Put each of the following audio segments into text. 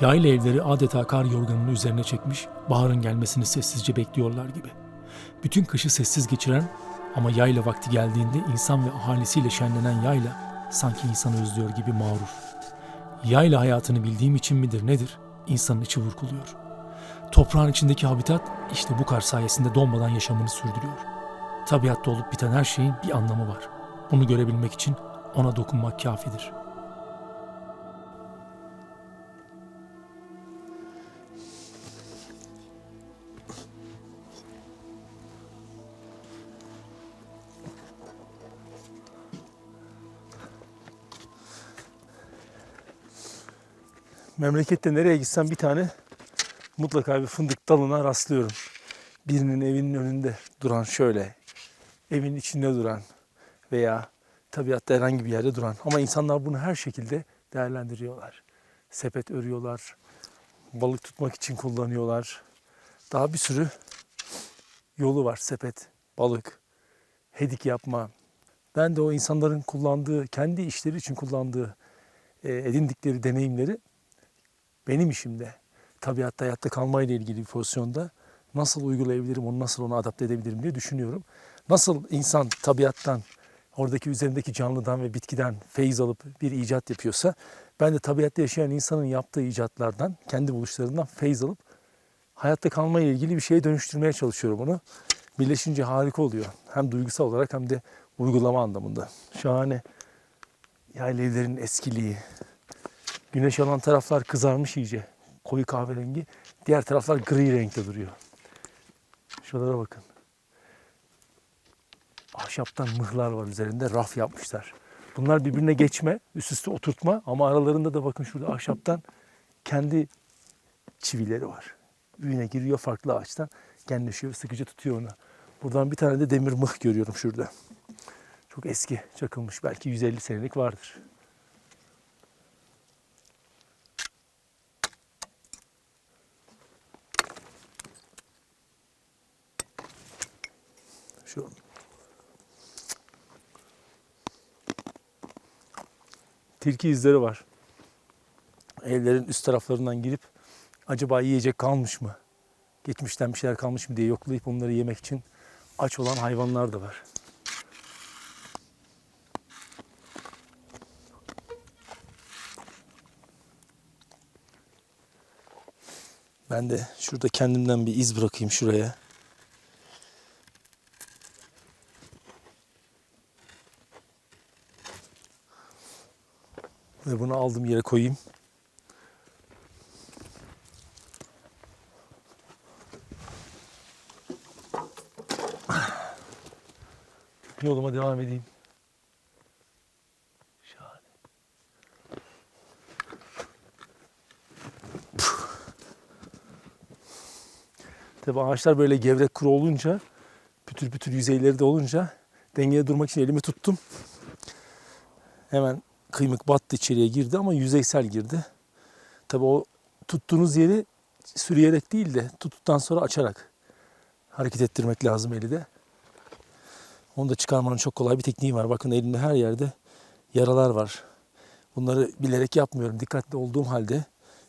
Yayla evleri adeta kar yorganını üzerine çekmiş, baharın gelmesini sessizce bekliyorlar gibi. Bütün kışı sessiz geçiren ama yayla vakti geldiğinde insan ve ahalisiyle şenlenen yayla sanki insanı özlüyor gibi mağrur. Yayla hayatını bildiğim için midir nedir? İnsanın içi vurguluyor. Toprağın içindeki habitat işte bu kar sayesinde donmadan yaşamını sürdürüyor. Tabiatta olup biten her şeyin bir anlamı var. Bunu görebilmek için ona dokunmak kafidir. Memlekette nereye gitsem bir tane mutlaka bir fındık dalına rastlıyorum. Birinin evinin önünde duran şöyle, evin içinde duran veya tabiatta herhangi bir yerde duran. Ama insanlar bunu her şekilde değerlendiriyorlar. Sepet örüyorlar, balık tutmak için kullanıyorlar. Daha bir sürü yolu var sepet, balık, hedik yapma. Ben de o insanların kullandığı, kendi işleri için kullandığı, e, edindikleri deneyimleri benim işimde tabiatta hayatta kalmayla ilgili bir pozisyonda nasıl uygulayabilirim, onu nasıl ona adapte edebilirim diye düşünüyorum. Nasıl insan tabiattan, oradaki üzerindeki canlıdan ve bitkiden feyiz alıp bir icat yapıyorsa ben de tabiatta yaşayan insanın yaptığı icatlardan, kendi buluşlarından feyiz alıp hayatta kalmayla ilgili bir şeye dönüştürmeye çalışıyorum onu. Birleşince harika oluyor. Hem duygusal olarak hem de uygulama anlamında. Şahane. Yayla evlerin eskiliği, Güneş alan taraflar kızarmış iyice. Koyu kahverengi. Diğer taraflar gri renkte duruyor. Şuralara bakın. Ahşaptan mıhlar var üzerinde. Raf yapmışlar. Bunlar birbirine geçme, üst üste oturtma ama aralarında da bakın şurada ahşaptan kendi çivileri var. Üyüne giriyor farklı ağaçtan. Genleşiyor ve sıkıca tutuyor onu. Buradan bir tane de demir mıh görüyorum şurada. Çok eski çakılmış. Belki 150 senelik vardır. Tilki izleri var. Evlerin üst taraflarından girip acaba yiyecek kalmış mı? Geçmişten bir şeyler kalmış mı diye yoklayıp onları yemek için aç olan hayvanlar da var. Ben de şurada kendimden bir iz bırakayım şuraya. Ve bunu aldım yere koyayım. Yoluma devam edeyim. Şahane. Tabi ağaçlar böyle gevrek kuru olunca, pütür pütür yüzeyleri de olunca dengede durmak için elimi tuttum. Hemen kıymık battı içeriye girdi ama yüzeysel girdi. Tabi o tuttuğunuz yeri sürüyerek değil de tuttuktan sonra açarak hareket ettirmek lazım eli de. Onu da çıkarmanın çok kolay bir tekniği var. Bakın elimde her yerde yaralar var. Bunları bilerek yapmıyorum. Dikkatli olduğum halde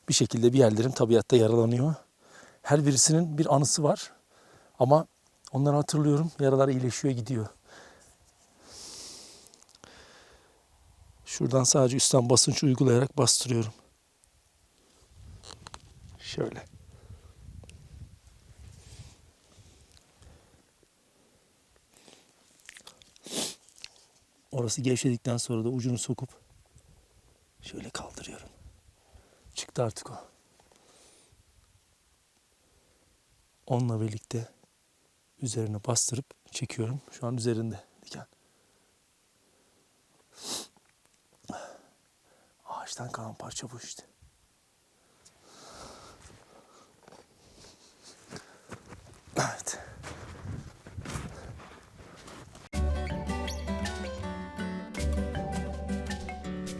bir şekilde bir yerlerim tabiatta yaralanıyor. Her birisinin bir anısı var. Ama onları hatırlıyorum. Yaralar iyileşiyor gidiyor. Şuradan sadece üstten basınç uygulayarak bastırıyorum. Şöyle. Orası gevşedikten sonra da ucunu sokup şöyle kaldırıyorum. Çıktı artık o. Onunla birlikte üzerine bastırıp çekiyorum. Şu an üzerinde Ağaçtan kalan parça bu işte. Evet.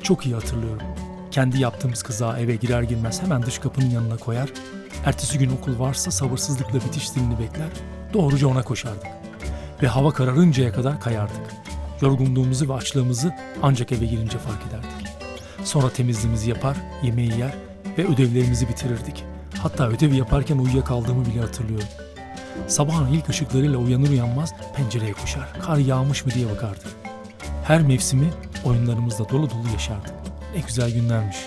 Çok iyi hatırlıyorum. Kendi yaptığımız kızağı eve girer girmez hemen dış kapının yanına koyar. Ertesi gün okul varsa sabırsızlıkla bitiş zilini bekler. Doğruca ona koşardık. Ve hava kararıncaya kadar kayardık. Yorgunluğumuzu ve açlığımızı ancak eve girince fark ederdik. Sonra temizliğimizi yapar, yemeği yer, ve ödevlerimizi bitirirdik. Hatta ödevi yaparken uyuyakaldığımı bile hatırlıyorum. Sabahın ilk ışıklarıyla uyanır uyanmaz pencereye koşar. Kar yağmış mı diye bakardık. Her mevsimi oyunlarımızla dolu dolu yaşardık. Ne güzel günlermiş.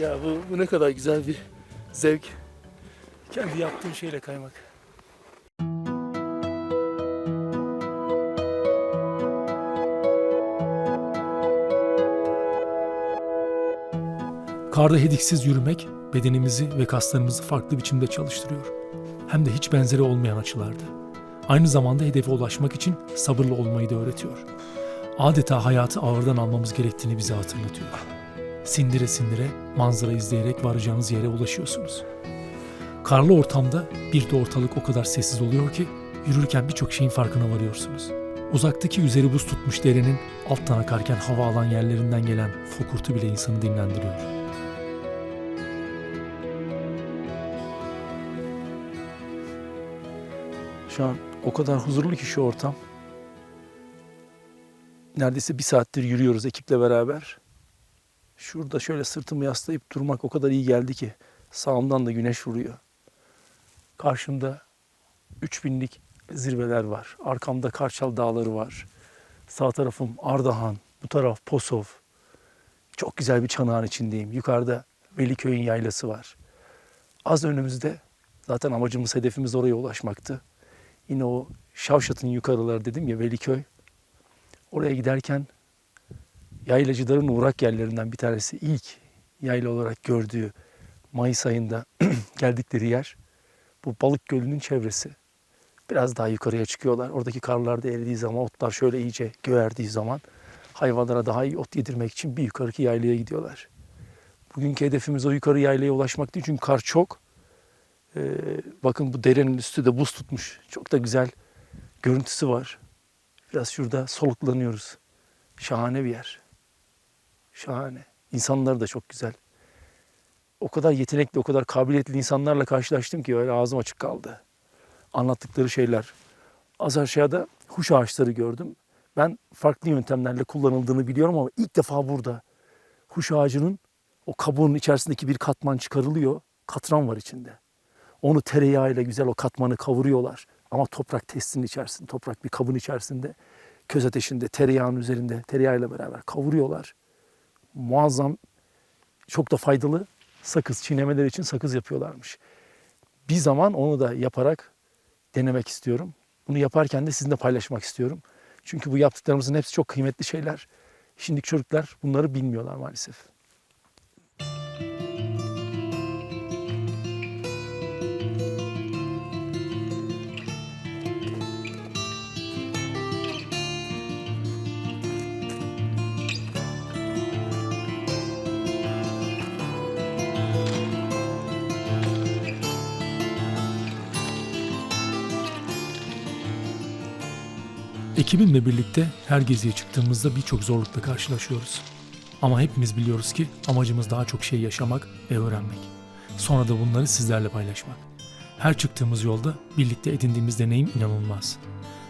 Ya bu, bu ne kadar güzel bir zevk. Kendi yaptığım şeyle kaymak. Karda hediksiz yürümek bedenimizi ve kaslarımızı farklı biçimde çalıştırıyor. Hem de hiç benzeri olmayan açılarda. Aynı zamanda hedefe ulaşmak için sabırlı olmayı da öğretiyor. Adeta hayatı ağırdan almamız gerektiğini bize hatırlatıyor. Sindire sindire manzara izleyerek varacağınız yere ulaşıyorsunuz. Karlı ortamda bir de ortalık o kadar sessiz oluyor ki yürürken birçok şeyin farkına varıyorsunuz. Uzaktaki üzeri buz tutmuş derenin alttan akarken hava alan yerlerinden gelen fokurtu bile insanı dinlendiriyor. Şu an o kadar huzurlu ki şu ortam. Neredeyse bir saattir yürüyoruz ekiple beraber. Şurada şöyle sırtımı yaslayıp durmak o kadar iyi geldi ki. Sağımdan da güneş vuruyor. Karşımda 3000'lik zirveler var. Arkamda Karçal Dağları var. Sağ tarafım Ardahan, bu taraf Posov. Çok güzel bir çanağın içindeyim. Yukarıda Veliköy'ün yaylası var. Az önümüzde zaten amacımız, hedefimiz oraya ulaşmaktı. Yine o Şavşat'ın yukarıları dedim ya Veliköy. Oraya giderken yaylacıların uğrak yerlerinden bir tanesi ilk yayla olarak gördüğü Mayıs ayında geldikleri yer bu Balık Gölü'nün çevresi. Biraz daha yukarıya çıkıyorlar. Oradaki karlar da eridiği zaman, otlar şöyle iyice göğerdiği zaman hayvanlara daha iyi ot yedirmek için bir yukarıki yaylaya gidiyorlar. Bugünkü hedefimiz o yukarı yaylaya ulaşmak değil çünkü kar çok. Ee, bakın bu derenin üstü de buz tutmuş. Çok da güzel görüntüsü var. Biraz şurada soluklanıyoruz. Şahane bir yer. Şahane. İnsanları da çok güzel. O kadar yetenekli, o kadar kabiliyetli insanlarla karşılaştım ki öyle ağzım açık kaldı. Anlattıkları şeyler. Az aşağıda huş ağaçları gördüm. Ben farklı yöntemlerle kullanıldığını biliyorum ama ilk defa burada huş ağacının o kabuğun içerisindeki bir katman çıkarılıyor. Katran var içinde. Onu tereyağıyla güzel o katmanı kavuruyorlar. Ama toprak testinin içerisinde, toprak bir kabın içerisinde, köz ateşinde, tereyağının üzerinde, tereyağıyla beraber kavuruyorlar. Muazzam, çok da faydalı sakız, çiğnemeler için sakız yapıyorlarmış. Bir zaman onu da yaparak denemek istiyorum. Bunu yaparken de sizinle paylaşmak istiyorum. Çünkü bu yaptıklarımızın hepsi çok kıymetli şeyler. Şimdiki çocuklar bunları bilmiyorlar maalesef. Ekibimle birlikte her geziye çıktığımızda birçok zorlukla karşılaşıyoruz. Ama hepimiz biliyoruz ki amacımız daha çok şey yaşamak ve öğrenmek. Sonra da bunları sizlerle paylaşmak. Her çıktığımız yolda birlikte edindiğimiz deneyim inanılmaz.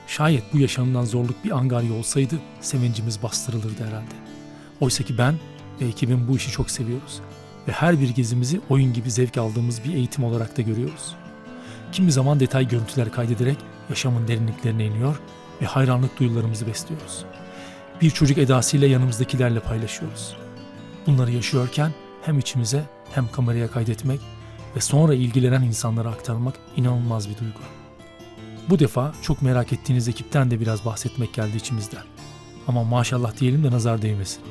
Şayet bu yaşanılan zorluk bir angarya olsaydı sevincimiz bastırılırdı herhalde. Oysa ki ben ve ekibim bu işi çok seviyoruz. Ve her bir gezimizi oyun gibi zevk aldığımız bir eğitim olarak da görüyoruz. Kimi zaman detay görüntüler kaydederek yaşamın derinliklerine iniyor ve hayranlık duyularımızı besliyoruz. Bir çocuk edasıyla yanımızdakilerle paylaşıyoruz. Bunları yaşıyorken hem içimize hem kameraya kaydetmek ve sonra ilgilenen insanlara aktarmak inanılmaz bir duygu. Bu defa çok merak ettiğiniz ekipten de biraz bahsetmek geldi içimizden. Ama maşallah diyelim de nazar değmesin.